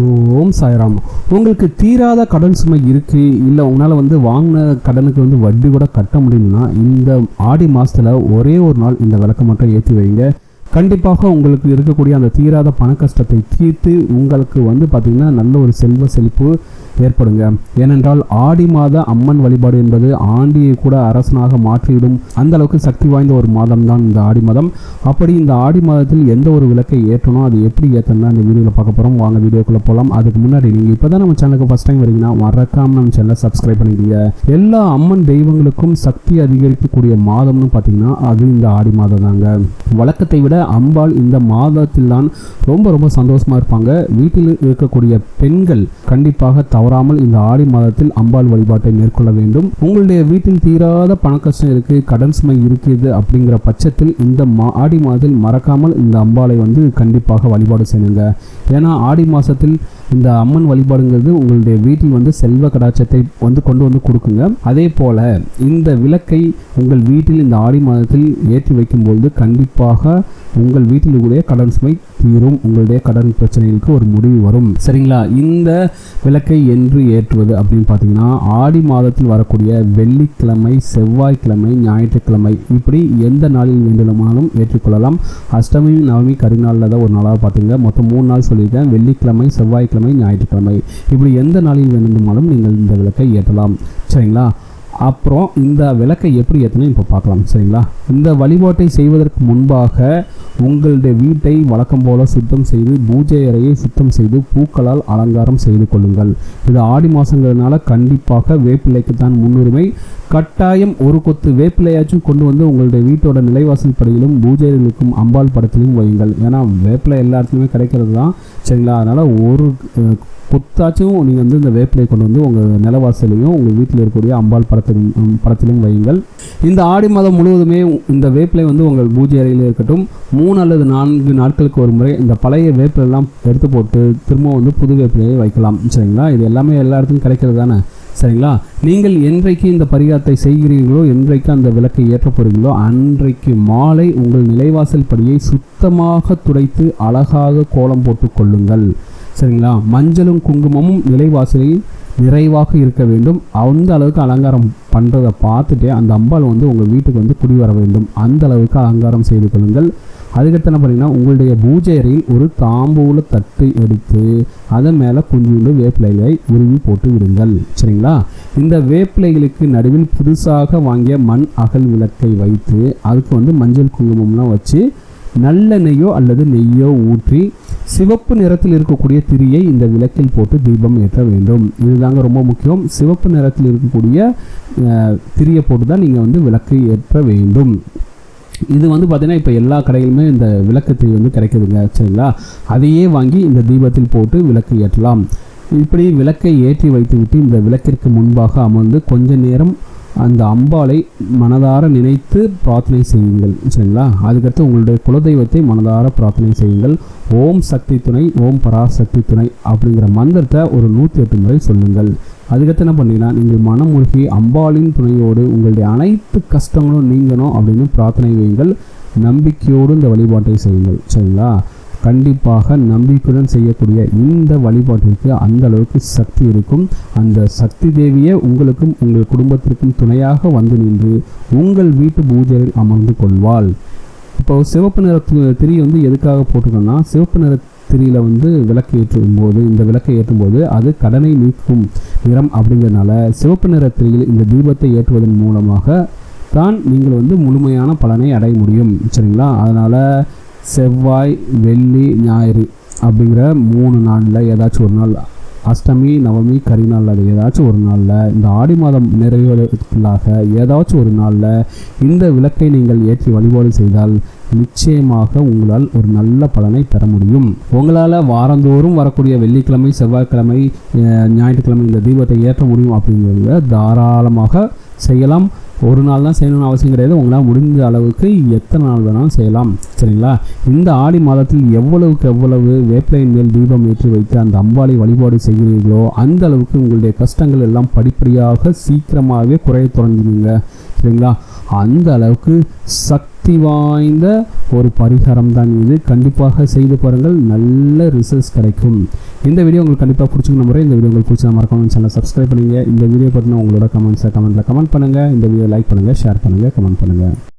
ஓம் சாய்ராம். உங்களுக்கு தீராத கடன் சுமை இருக்குது இல்லை உங்களால் வந்து வாங்கின கடனுக்கு வந்து வட்டி கூட கட்ட முடியலன்னா இந்த ஆடி மாதத்தில் ஒரே ஒரு நாள் இந்த விளக்க மட்டும் ஏற்றி வைங்க. கண்டிப்பாக உங்களுக்கு இருக்கக்கூடிய அந்த தீராத பண கஷ்டத்தை தீர்த்து உங்களுக்கு வந்து பார்த்திங்கன்னா நல்ல ஒரு செல்வ செழிப்பு ஏற்படுங்க. ஏனென்றால் ஆடி மாத அம்மன் வழிபாடு என்பது ஆண்டியை கூட அரசனாக மாற்றிவிடும் அந்த அளவுக்கு சக்தி வாய்ந்த ஒரு மாதம் தான் இந்த ஆடி மாதம். அப்படி இந்த ஆடி மாதத்தில் எந்த ஒரு விளக்கை ஏற்றணும் அது எப்படி ஏற்றணும் இந்த வீடியோவில் பார்க்க போகிறோம் வாங்க வீடியோக்குள்ளே போகலாம் அதுக்கு முன்னாடி நீங்கள் இப்போ தான் நம்ம சேனலுக்கு ஃபஸ்ட் டைம் வரீங்கன்னா மறக்காம நம்ம சேனலை சப்ஸ்கிரைப் பண்ணிக்கிங்க. எல்லா அம்மன் தெய்வங்களுக்கும் சக்தி அதிகரிக்கக்கூடிய மாதம்னு பார்த்தீங்கன்னா அது இந்த ஆடி மாதம் தாங்க வழக்கத்தை விட அம்பாள் இந்த மாதத்தில் தான் ரொம்ப ரொம்ப சந்தோஷமா இருப்பாங்க. வீட்டில் இருக்கக்கூடிய பெண்கள் கண்டிப்பாக தவறாமல் இந்த ஆடி மாதத்தில் அம்பாள் வழிபாட்டை மேற்கொள்ள வேண்டும். உங்களுடைய வீட்டில் தீராத பணக்கஷ்டம் இருக்கு கடன் சுமை இருக்கிறது அப்படிங்கிற பட்சத்தில் இந்த மா ஆடி மாதத்தில் மறக்காமல் இந்த அம்பாளை வந்து கண்டிப்பாக வழிபாடு செய்யுங்க. ஏன்னா ஆடி மாதத்தில் இந்த அம்மன் வழிபாடுங்கிறது உங்களுடைய வீட்டில் வந்து செல்வ கடாச்சத்தை வந்து கொண்டு வந்து கொடுக்குங்க. அதே போல இந்த விளக்கை உங்கள் வீட்டில் இந்த ஆடி மாதத்தில் ஏற்றி வைக்கும்போது கண்டிப்பாக உங்கள் வீட்டில் கூடிய கடன் சுமை தீரும். உங்களுடைய கடன் பிரச்சனைகளுக்கு ஒரு முடிவு வரும். சரிங்களா? இந்த விளக்கை என்று ஏற்றுவது அப்படின்னு பார்த்தீங்கன்னா ஆடி மாதத்தில் வரக்கூடிய வெள்ளிக்கிழமை செவ்வாய்க்கிழமை ஞாயிற்றுக்கிழமை இப்படி எந்த நாளில் வேண்டுமானாலும் ஏற்றுக்கொள்ளலாம். அஷ்டமி நவமி கரிநாளில் தான் ஒரு நாளாக பார்த்தீங்க. மொத்தம் மூணு நாள் சொல்லியிருக்கேன். வெள்ளிக்கிழமை செவ்வாய்க்கிழமை ஞாயிற்றுக்கிழமை இப்படி எந்த நாளில் வேண்டுமானாலும் நீங்கள் இந்த விளக்கை ஏற்றலாம். சரிங்களா? அப்புறம் இந்த விளக்கை எப்படி ஏற்றணும் இப்போ பார்க்கலாம் சரிங்களா? இந்த வழிபாட்டை செய்வதற்கு முன்பாக உங்களுடைய வீட்டை வழக்கம் போல சுத்தம் செய்து பூஜை அறையை சுத்தம் செய்து பூக்களால் அலங்காரம் செய்து கொள்ளுங்கள். இது ஆடி மாதங்கிறதுனால கண்டிப்பாக வேப்பிலைக்கு தான் முன்னுரிமை. கட்டாயம் ஒரு கொத்து வேப்பிலையாச்சும் கொண்டு வந்து உங்களுடைய வீட்டோட நிலைவாசல் படையிலும் பூஜைகளுக்கும் அம்பாள் படத்திலும் வையுங்கள். ஏன்னா வேப்பிலை எல்லா இடத்துலையுமே கிடைக்கிறது தான் சரிங்களா? அதனால் ஒரு புத்தாச்சும் நீங்கள் வந்து இந்த வேப்பிலை கொண்டு வந்து உங்கள் நிலவாசலையும் உங்கள் வீட்டில் இருக்கக்கூடிய அம்பாள் படத்திலும் படத்திலும் வையுங்கள். இந்த ஆடி மாதம் முழுவதுமே இந்த வேப்பிலை வந்து உங்கள் பூஜை அறையில் இருக்கட்டும். மூணு அல்லது நான்கு நாட்களுக்கு ஒரு முறை இந்த பழைய வேப்பிலெல்லாம் எடுத்து போட்டு திரும்ப வந்து புது வேப்பிலையை வைக்கலாம். சரிங்களா? இது எல்லாமே எல்லா இடத்துலையும் கிடைக்கிறது தானே? சரிங்களா? நீங்கள் என்றைக்கு இந்த பரிகாரத்தை செய்கிறீர்களோ என்றைக்கு அந்த விளக்கை ஏற்ற போகிறீங்களோ அன்றைக்கு மாலை உங்கள் நிலைவாசல் படியை சுத்தமாக துடைத்து அழகாக கோலம் போட்டு கொள்ளுங்கள். சரிங்களா? மஞ்சளும் குங்குமமும் நிலைவாசலில் நிறைவாக இருக்க வேண்டும். அந்த அளவுக்கு அலங்காரம் பண்ணுறதை பார்த்துட்டு அந்த அம்பாள் வந்து உங்கள் வீட்டுக்கு வந்து குடி வர வேண்டும். அந்த அளவுக்கு அலங்காரம் செய்து கொள்ளுங்கள். அதுக்கடுத்து என்ன பண்ணிங்கன்னா உங்களுடைய பூஜை அறையில் ஒரு தாம்பூல தட்டு எடுத்து அதன் மேலே கொஞ்சோண்டு வேப்பிலைகளை உருவி போட்டு விடுங்கள். சரிங்களா? இந்த வேப்பிலைகளுக்கு நடுவில் புதுசாக வாங்கிய மண் அகல் விளக்கை வைத்து அதுக்கு வந்து மஞ்சள் குங்குமம்லாம் வச்சு நல்லெண்ணெய்யோ அல்லது நெய்யோ ஊற்றி சிவப்பு நிறத்தில் இருக்கக்கூடிய திரியை இந்த விளக்கில் போட்டு தீபம் ஏற்ற வேண்டும். இதுதாங்க ரொம்ப முக்கியம். சிவப்பு நிறத்தில் இருக்கக்கூடிய திரியை போட்டு தான் நீங்கள் வந்து விளக்கு ஏற்ற வேண்டும். இது வந்து பார்த்திங்கன்னா இப்போ எல்லா கடையிலுமே இந்த விளக்கு திரி வந்து கிடைக்குதுங்க சரிங்களா? அதையே வாங்கி இந்த தீபத்தில் போட்டு விளக்கு ஏற்றலாம். இப்படி விளக்கை ஏற்றி வைத்துவிட்டு இந்த விளக்கிற்கு முன்பாக அமர்ந்து கொஞ்ச நேரம் அந்த அம்பாளை மனதார நினைத்து பிரார்த்தனை செய்யுங்கள் சரிங்களா? அதுக்கடுத்து உங்களுடைய குலதெய்வத்தை மனதார பிரார்த்தனை செய்யுங்கள். ஓம் சக்தி துணை ஓம் பராசக்தி துணை அப்படிங்கிற மந்திரத்தை ஒரு நூற்றி எட்டு முறை சொல்லுங்கள். அதுக்கடுத்து என்ன பண்ணீங்கன்னா நீங்கள் மனம் மூழ்கி அம்பாளின் துணையோடு உங்களுடைய அனைத்து கஷ்டங்களும் நீங்கணும் அப்படின்னு பிரார்த்தனை வையுங்கள். நம்பிக்கையோடு இந்த வழிபாட்டை செய்யுங்கள் சரிங்களா? கண்டிப்பாக நம்பிக்கையுடன் செய்யக்கூடிய இந்த வழிபாட்டிற்கு அந்த அளவுக்கு சக்தி இருக்கும். அந்த சக்தி தேவியே உங்களுக்கும் உங்கள் குடும்பத்திற்கும் துணையாக வந்து நின்று உங்கள் வீட்டு பூஜையில் அமர்ந்து கொள்வாள். இப்போ சிவப்பு நிற திரி வந்து எதுக்காக போட்டுக்கணும்னா சிவப்பு நிற திரியில் வந்து விளக்கு ஏற்றும் போது இந்த விளக்கை ஏற்றும் போது அது கடனை நீக்கும் நிறம் அப்படிங்கிறதுனால சிவப்பு நிற திரியில் இந்த தீபத்தை ஏற்றுவதன் மூலமாக தான் நீங்கள் வந்து முழுமையான பலனை அடைய முடியும். சரிங்களா? அதனால் செவ்வாய் வெள்ளி ஞாயிறு அப்படிங்கிற மூணு நாளில் ஏதாச்சும் ஒரு நாள் அஷ்டமி நவமி கரிநாள் அது ஏதாச்சும் ஒரு நாளில் இந்த ஆடி மாதம் நிறைவுக்குள்ளாக ஏதாச்சும் ஒரு நாளில் இந்த விளக்கை நீங்கள் ஏற்றி வழிபாடு செய்தால் நிச்சயமாக உங்களால் ஒரு நல்ல பலனை பெற முடியும். உங்களால் வாரந்தோறும் வரக்கூடிய வெள்ளிக்கிழமை செவ்வாய்க்கிழமை ஞாயிற்றுக்கிழமை இந்த தீபத்தை ஏற்ற முடியும் அப்படிங்கிறத தாராளமாக செய்யலாம். ஒரு நாள் தான் செய்யணும்னு அவசியம் கிடையாது. உங்களால் முடிஞ்ச அளவுக்கு எத்தனை நாள் வேணாலும் செய்யலாம். சரிங்களா? இந்த ஆடி மாதத்தில் எவ்வளவுக்கு எவ்வளவு வேப்பிலையின் மேல் தீபம் ஏற்றி வைத்து அந்த அம்பாளை வழிபாடு செய்கிறீர்களோ அந்த அளவுக்கு உங்களுடைய கஷ்டங்கள் எல்லாம் படிப்படியாக சீக்கிரமாகவே குறைய தொடங்குவீங்க. சரிங்களா? அந்த அளவுக்கு சக்தி வாய்ந்த ஒரு பரிகாரம் தான் இது. கண்டிப்பாக செய்து பாருங்கள். நல்ல ரிசல்ட்ஸ் கிடைக்கும். இந்த வீடியோ உங்களுக்கு கண்டிப்பாக பிடிச்சிக்கணும் முறை இந்த வீடியோ உங்களுக்கு பிடிச்சா மறக்காம சேனல் சப்ஸ்கிரைப் பண்ணுங்க. இந்த வீடியோ பார்த்தீங்கன்னா உங்களோட கமெண்ட்ஸை கமெண்ட்டில் கமெண்ட் பண்ணுங்கள் இந்த வீடியோ லைக் பண்ணுங்கள் ஷேர் பண்ணுங்கள் கமெண்ட் பண்ணுங்கள்